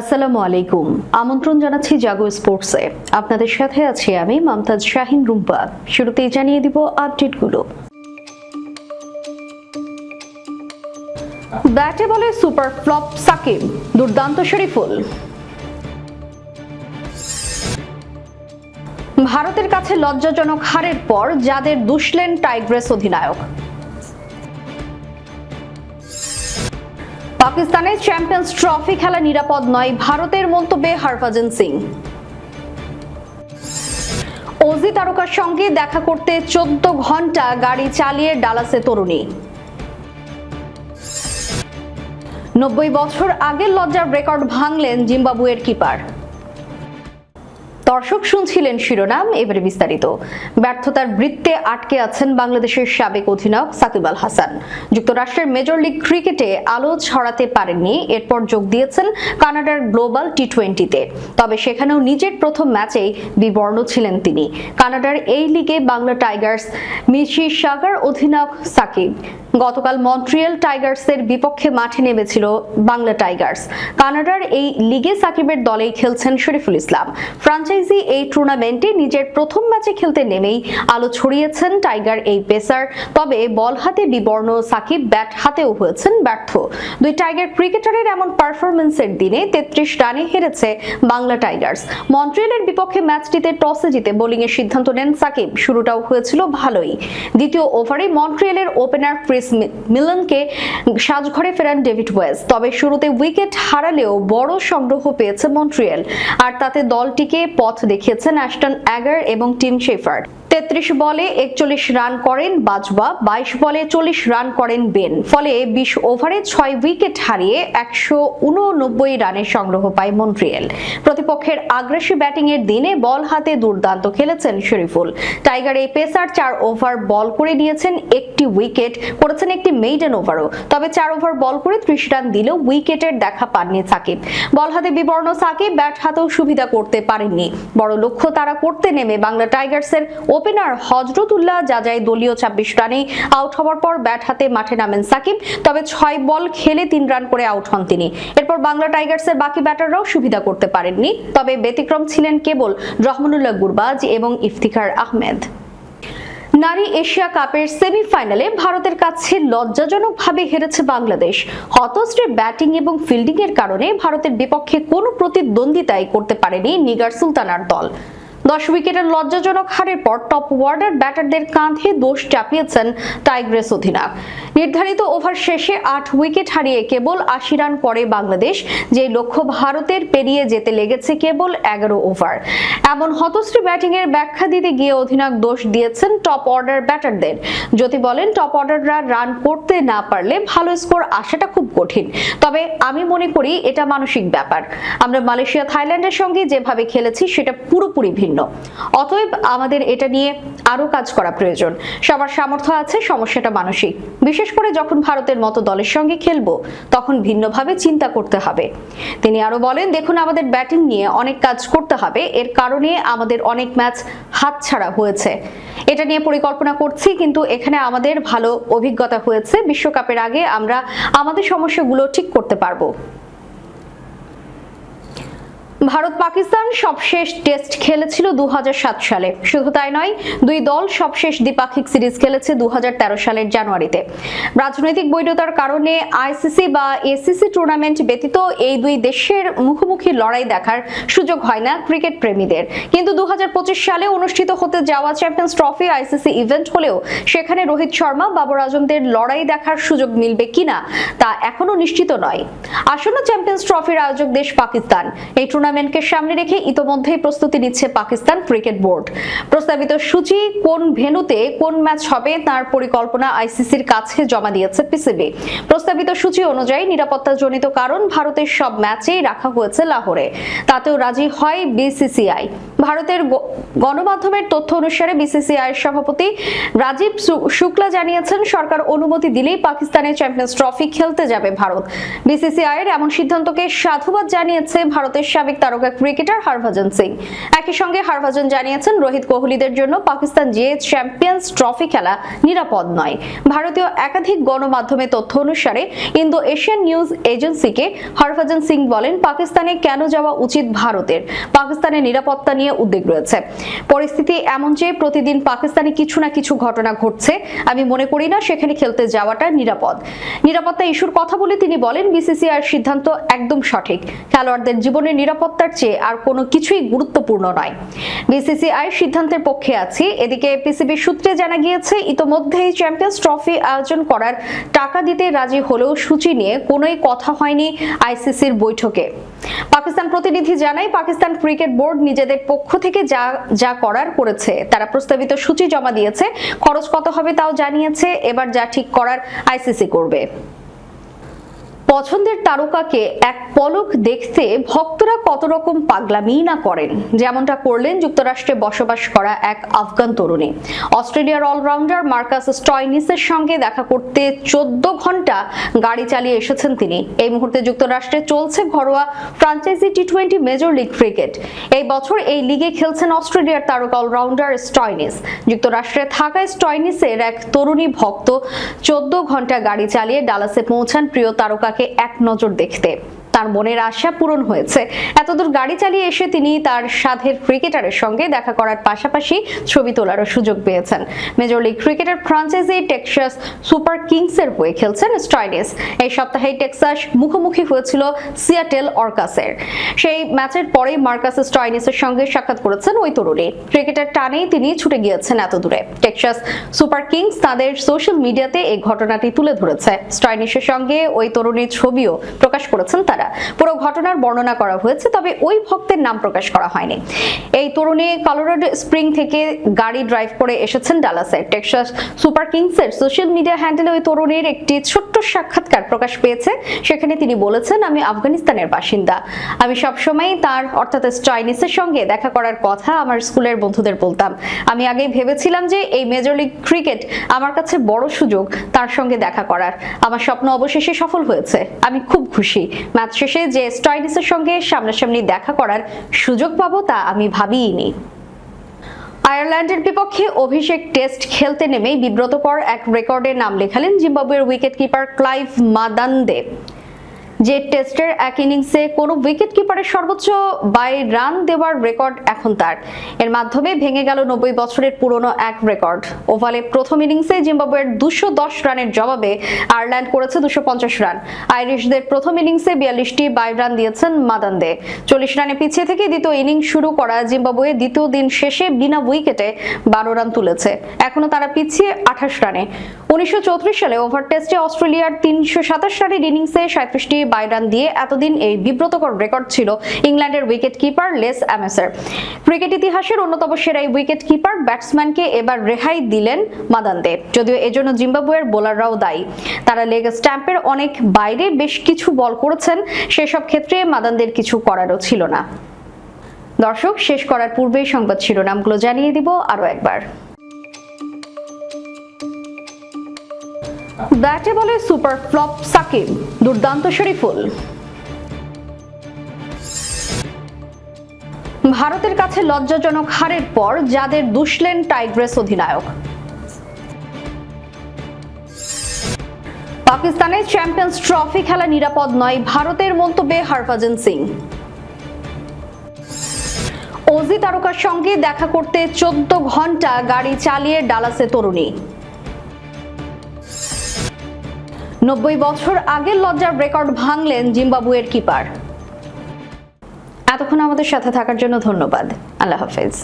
আসসালামু আলাইকুম। আমন্ত্রণ জানাচ্ছি জাগো স্পোর্টসে। আপনাদের সাথে আছি আমি মমতাজ শাহিন রুম্পা। শুরুতেই জানিয়ে দিব আপডেটগুলো। ব্যাটে বলে সুপার ফ্লপ সাকিব, দুর্দান্ত শরীফুল। ভারতের কাছে লজ্জাজনক হারের পর যাদের দুষলেন টাইগ্রেস অধিনায়ক। পাকিস্তানের চ্যাম্পিয়ন্স ট্রফি খেলা নিরাপদ নয়, ভারতের মন্তব্যে হরভজন সিং। ওজি তারকার সঙ্গে দেখা করতে চোদ্দ ঘণ্টা গাড়ি চালিয়ে ডালাসে তরুণী। নব্বই বছর আগের লজ্জার রেকর্ড ভাঙলেন জিম্বাবুয়ের কিপার। দর্শক শুনছিলেন শিরোনাম, এবারে বিস্তারিত। ব্যর্থতার বৃত্তে আটকে আছেন বাংলাদেশের সাবেক অধিনায়ক সাকিব আল হাসান। যুক্তরাষ্ট্রের মেজর লিগ ক্রিকেটে আলো ছড়াতে পারেননি, এরপর যোগ দিয়েছেন কানাডার গ্লোবাল টি টোয়েন্টিতে তবে সেখানেও নিজের প্রথম ম্যাচেই বিবর্ণ ছিলেন তিনি। কানাডার এই লিগে বাংলা টাইগার্স মিশি সাগার অধিনায়ক সাকিব। গতকাল মন্ট্রিয়াল টাইগার্সের বিপক্ষে মাঠে নেমেছিল বাংলা টাইগার্স। কানাডার এই লিগে সাকিবের দলেই খেলছেন শরীফুল ইসলাম। ফ্রাঞ্চাইজি এই টুর্নামেন্টে নিজের প্রথম ম্যাচে খেলতে নেমেই আলো ছড়িয়েছেন টাইগার এই পেসার। তবে বল হাতে বিবর্ণ সাকিব, ব্যাট হাতেও হয়েছেন ব্যর্থ। দুই টাইগার ক্রিকেটারের এমন পারফরমেন্সের দিনে তেত্রিশ রানে হেরেছে বাংলা টাইগার্স। মন্ট্রিয়ালের বিপক্ষে ম্যাচটিতে টসে জিতে বোলিং এর সিদ্ধান্ত নেন সাকিব। শুরুটাও হয়েছিল ভালোই। দ্বিতীয় ওভারে মন্ট্রিয়ালের ওপেনার ক্রিস মি- মিলনকে সাজঘরে ফেরান ডেভিড ওয়েস। তবে শুরুতে উইকেট হারালেও বড় সংগ্রহ পেয়েছে মন্ট্রিয়াল। আর তাতে দলটিকে পথ দেখিয়েছেন অ্যাস্টন অ্যাগার এবং টিম শেফার্ড। তেত্রিশ বলে একচল্লিশ রান করেন বাজবা, বাইশ বলে চল্লিশ রান করেন বেন। ফলে বিশ ওভারে ছয় উইকেট হারিয়ে একশো উননব্বই রানের সংগ্রহ পায় মন্ট্রিয়েল। প্রতিপক্ষের আগ্রাসী ব্যাটিং এর দিনে বল হাতে দুর্দান্ত খেলেছেন শরীফুল। টাইগার এই পেসার চার ওভার বল করে নিয়েছেন, একটি উইকেট, করেছেন একটি মেইডেন ওভারও। তবে চার ওভার বল করে ত্রিশ রান দিলেও উইকেটের দেখা পাননি সাকিব। বল হাতে বিবর্ণ সাকিব, ব্যাট হাতেও সুবিধা করতে পারেননি। বড় লক্ষ্য তারা করতে নেমে বাংলা টাইগার্সের ওপেনার হজরতুল্লাহ যাজাই দলীয় ছাব্বিশ রানে আউট হওয়ার পর ব্যাট হাতে মাঠে নামেন সাকিব, তবে ছয় বল খেলে তিন রান করে আউট হন তিনি। এরপর বাংলা টাইগার্সের বাকি ব্যাটাররাও সুবিধা করতে পারেননি, তবে ব্যতিক্রম ছিলেন কেবল রহমানুল্লাহ গুরবাজ এবং ইফতিখার আহমেদ। নারী এশিয়া কাপের সেমিফাইনালে ভারতের কাছে লজ্জাজনকভাবে হেরেছে বাংলাদেশ। হতশ্রী ব্যাটিং এবং ফিল্ডিং এর কারণে ভারতের বিপক্ষে কোনো প্রতিদ্বন্দ্বিতাই করতে পারেনি নিগার সুলতানার দল। দশ উইকেটের লজ্জাজনক হারের পর টপ ওয়ার্ডার ব্যাটারদের কাঁধে দোষ চাপিয়েছেন টাইগ্রেস অধিনায়ক। নির্ধারিত ওভার শেষে আট উইকেট হারিয়ে কেবল আশি রান করে বাংলাদেশ, যে লক্ষ্য ভারতের পেরিয়ে যেতে লেগেছে কেবল এগারো ওভার এমন হতশ্রী ব্যাটিং এর ব্যাখ্যা দিতে গিয়ে অধিনায়ক দোষ দিয়েছেন টপ অর্ডার ব্যাটারদের যদি বলেন টপ অর্ডাররা রান করতে না পারলে ভালো স্কোর আসাটা খুব কঠিন। তবে আমি মনে করি এটা মানসিক ব্যাপার। আমরা মালয়েশিয়া, থাইল্যান্ডের সঙ্গে যেভাবে খেলেছি, সেটা পুরোপুরি ভিন্ন। অতএব আমাদের এটা নিয়ে আরও কাজ করা প্রয়োজন। সবার সামর্থ্য আছে, সমস্যাটা মানসিক। বিশেষ করে যখন ভারতের মতো দলের সঙ্গে খেলব, তখন ভিন্নভাবে চিন্তা করতে হবে। তিনি আরও বলেন, দেখুন, আমাদের ব্যাটিং নিয়ে অনেক কাজ করতে হবে। এর কারণে আমাদের অনেক ম্যাচ হাতছাড়া হয়েছে। এটা নিয়ে পরিকল্পনা করছি, কিন্তু এখানে আমাদের ভালো অভিজ্ঞতা হয়েছে। বিশ্বকাপের আগে আমরা আমাদের সমস্যাগুলো ঠিক করতে পারব। ভারত পাকিস্তান সবশেষ টেস্ট খেলেছিল দু হাজার সাত সালে। শুধু তাই নয়, দুই দল সবশেষ দ্বিপাক্ষিক সিরিজ খেলেছে দুহাজার তেরো সালের জানুয়ারিতে। রাজনৈতিক বৈধতার কারণে আইসিসি বা এসিসি টুর্নামেন্ট ব্যতীত এই দুই দেশের মুখোমুখি লড়াই দেখার সুযোগ হয় না ক্রিকেট প্রেমীদের। কিন্তু দু হাজার পঁচিশ সালে অনুষ্ঠিত হতে যাওয়া চ্যাম্পিয়ন্স ট্রফি আইসিসি ইভেন্ট হলেও সেখানে রোহিত শর্মা, বাবর আজমদের লড়াই দেখার সুযোগ মিলবে কিনা তা এখনও নিশ্চিত নয়। আসন্ন চ্যাম্পিয়ন্স ট্রফির আয়োজক দেশ পাকিস্তান। এই টুর্নামেন্টকে সামনে রেখে ইতোমধ্যেই প্রস্তুতি নিচ্ছে পাকিস্তান ক্রিকেট বোর্ড। প্রস্তাবিত সূচি কোন ভেনুতে কোন ম্যাচ হবে তার পরিকল্পনা আইসিসির কাছে জমা দিয়েছে পিসিবি। প্রস্তাবিত সূচি অনুযায়ী নিরাপত্তাজনিত কারণ ভারতের সব ম্যাচেই রাখা হয়েছে লাহোরে। তাতেও রাজি হয় বিসিসিআই। ভারতের গণমাধ্যমের তথ্য অনুসারে বিসিসিআইয়ের সভাপতি রাজীব শুক্লা জানিয়েছেন, সরকার অনুমতি দিলেই পাকিস্তানে চ্যাম্পিয়ন্স ট্রফি খেলতে যাবে ভারত। বিসিসিআইয়ের এমন সিদ্ধান্তকে সাধুবাদ জানিয়েছে ভারতের সাবেক তারকা ক্রিকেটার হরভজন সিং। একই সঙ্গে হরভজন জানিয়েছেন, রোহিত কোহলিদের জন্য পাকিস্তান যে চ্যাম্পিয়ন্স ট্রফি খেলা নিরাপদ নয়। ভারতীয় একাধিক গণমাধ্যমে তথ্য অনুসারে ইন্দো এশিয়ান নিউজ এজেন্সিকে হরভজন সিং বলেন, পাকিস্তানে কেন যাওয়া উচিত ভারতের? পাকিস্তানের নিরাপত্তা নিয়ে উদ্বেগ রয়েছে। পরিস্থিতি এমন যে প্রতিদিন পাকিস্তানে কিছু না কিছু ঘটনা ঘটছে, আমি মনে করি না সেখানে খেলতে যাওয়াটা নিরাপদ। নিরাপত্তা ইস্যুর কথা বলে তিনি বলেন বিসিসিআর সিদ্ধান্ত একদম সঠিক। খেলোয়াড়দের জীবনের নিরাপত্তার চেয়ে আর কোনো কিছুই গুরুত্বপূর্ণ নয়। বিসিসিআই সিদ্ধান্তের পক্ষে আছি। এদিকে পিসিবি সূত্রে জানা গিয়েছে, ইতোমধ্যেই চ্যাম্পিয়ন্স ট্রফি আয়োজন করার টাকা দিতে রাজি হলেও সূচি নিয়ে কোনোই কথা হয়নি আইসিসির বৈঠকে। পাকিস্তান প্রতিনিধি জানায়, পাকিস্তান ক্রিকেট বোর্ড নিজেদের পক্ষ থেকে যা যা করার করেছে, তারা প্রস্তাবিত সূচি জমা দিয়েছে, খরচ কত হবে তাও জানিয়েছে, এবার যা ঠিক করার আইসিসি করবে। পছন্দের তারকাকে এক পলক দেখতে ভক্তরা কত রকম পাগলামি না করেন। যেমনটা করলেন যুক্তরাষ্ট্রে বসবাস করা এক আফগান তরুণী। অস্ট্রেলিয়ার অলরাউন্ডার মার্কাস স্টয়নিসের সঙ্গে দেখা করতে চোদ্দ ঘণ্টা গাড়ি চালিয়ে এসেছেন তিনি। এই মুহূর্তে যুক্তরাষ্ট্রে চলছে ঘরোয়া franchise T twenty major league cricket. এই বছর এই লিগে খেলছেন অস্ট্রেলিয়ার তারকা অলরাউন্ডার স্টয়নিস। যুক্তরাষ্ট্রে থাকা স্টয়নিসের এক তরুণী ভক্ত চোদ্দ ঘণ্টা গাড়ি চালিয়ে ডালাসে পৌঁছান প্রিয় তারকাকে এক নজর দেখতে। তার মনের আশা পূরণ হয়েছে। এতদূর গাড়ি চালিয়ে এসে তিনি তার সাধের ক্রিকেটারের সঙ্গে দেখা করার পাশাপাশি ছবি তোলারও সুযোগ পেয়েছেন। মেজর লিগ ক্রিকেটের ফ্রাঞ্চাইজি টেক্সাস সুপার কিংসের হয়ে খেলছেন স্ট্রাইডেস। এই সপ্তাহে টেক্সাস মুখোমুখি হয়েছিল সিয়াটেল অর্কাসের। সেই ম্যাচের পরেই মার্কাস স্টয়নিসের সঙ্গে সাক্ষাৎ করেছেন ওই তরুণী। ক্রিকেটার টানেই তিনি ছুটে গিয়েছেন এত দূরে। টেক্সাস সুপার কিংস তাদের সোশ্যাল মিডিয়াতে এই ঘটনাটি তুলে ধরেছে। স্টয়নিসের সঙ্গে ওই তরুণীর ছবিও প্রকাশ করেছেন তারা। পুরো ঘটনার বর্ণনা করা হয়েছে, তবে ওই ভক্তের নাম প্রকাশ করা হয়নি। এই তরুণী কলোরাডো স্প্রিং থেকে গাড়ি ড্রাইভ করে এসেছেন ডালাসে টেক্সাস সুপার কিংসের সোশ্যাল মিডিয়া হ্যান্ডেলে ওই তরুণীর একটি ছোট্ট সাক্ষাৎকার প্রকাশ পেয়েছে। সেখানে তিনি বলেছেন, আমি আফগানিস্তানের বাসিন্দা। আমি সবসময় তার, অর্থাৎ চাইনিসের সঙ্গে দেখা করার কথা আমার স্কুলের বন্ধুদের বলতাম। আমি আগেই ভেবেছিলাম যে এই মেজর লিগ ক্রিকেট আমার কাছে বড় সুযোগ তার সঙ্গে দেখা করার। আমার স্বপ্ন অবশেষে সফল হয়েছে। আমি খুব খুশি। ম্যাচ শেষে যে স্টাইলিসের সঙ্গে সামনাসামনি দেখা করার সুযোগ পাবো তা আমি ভাবিইনি আয়ারল্যান্ডের বিপক্ষে অভিষেক টেস্ট খেলতে নেমেই বিব্রতকর এক রেকর্ডে নাম লেখালেন জিম্বাবুয়ের উইকেট কিপার ক্লাইভ মাদান্দে। যে টেস্টের এক ইনিংসে কোনো উইকেট কিপারের সর্বোচ্চ বাই রান দেওয়ার রেকর্ড এখন তার। এর মাধ্যমে ভেঙে গেল নব্বই বছরের পুরনো এক রেকর্ড ওভালে প্রথম ইনিংসে জিম্বাবুয়ের দুশো দশ রানের জবাবে আয়ারল্যান্ড করেছে দুশো পঞ্চাশ রান। আইরিশদের প্রথম ইনিংসে বিয়াল্লিশটি বাই রান দিয়েছেন মাদান্দে চল্লিশ রানে পিছিয়ে থেকে দ্বিতীয় ইনিংস শুরু করা জিম্বাবুয়ে দ্বিতীয় দিন শেষে বিনা উইকেটে বারো রান তুলেছে। এখনও তারা পিছিয়ে আঠাশ রানে। উনিশশো চৌত্রিশ সালে ওভার টেস্টে অস্ট্রেলিয়ার তিনশো সাতাশ রানের ইনিংসে সাঁত্রিশটি বাই রান দিয়ে এতদিন এই বিব্রতকর রেকর্ড ছিল ইংল্যান্ডের উইকেট কিপার লেস অ্যামেসের। ক্রিকেট ইতিহাসের অন্যতম সেরা এই উইকেট কিপার ব্যাটসম্যানকে এবার রেহাই দিলেন মাদান্দে। যদিও এজন্য জিম্বাবুয়ের বোলাররাও দায়ী। তারা লেগ স্ট্যাম্পের অনেক বাইরে বেশ কিছু বল করেছেন, সেসব ক্ষেত্রে মাদানদের কিছু করারও ছিল না। দর্শক, শেষ করার পূর্বেই সংবাদ শিরোনামগুলো জানিয়ে দিব আরও একবার। ব্যাটে বলে সুপার ফ্লপ সাকিব, দুর্দান্ত শরীফুল। ভারতের কাছে লজ্জাজনক হারের পর যাদের দুষলেন টাইগ্রেস অধিনায়ক। পাকিস্তানের চ্যাম্পিয়ন্স ট্রফি খেলা নিরাপদ নয় ভারতের মন্তব্যে হরভজন সিং। অজি তারকার সঙ্গে দেখা করতে চোদ্দ ঘণ্টা গাড়ি চালিয়ে ডালাসে তরুণী। নব্বই বছর আগের লজ্জার রেকর্ড ভাঙলেন জিম্বাবুয়ের কিপার। এতক্ষণ আমাদের সাথে থাকার জন্য ধন্যবাদ। আল্লাহ হাফেজ।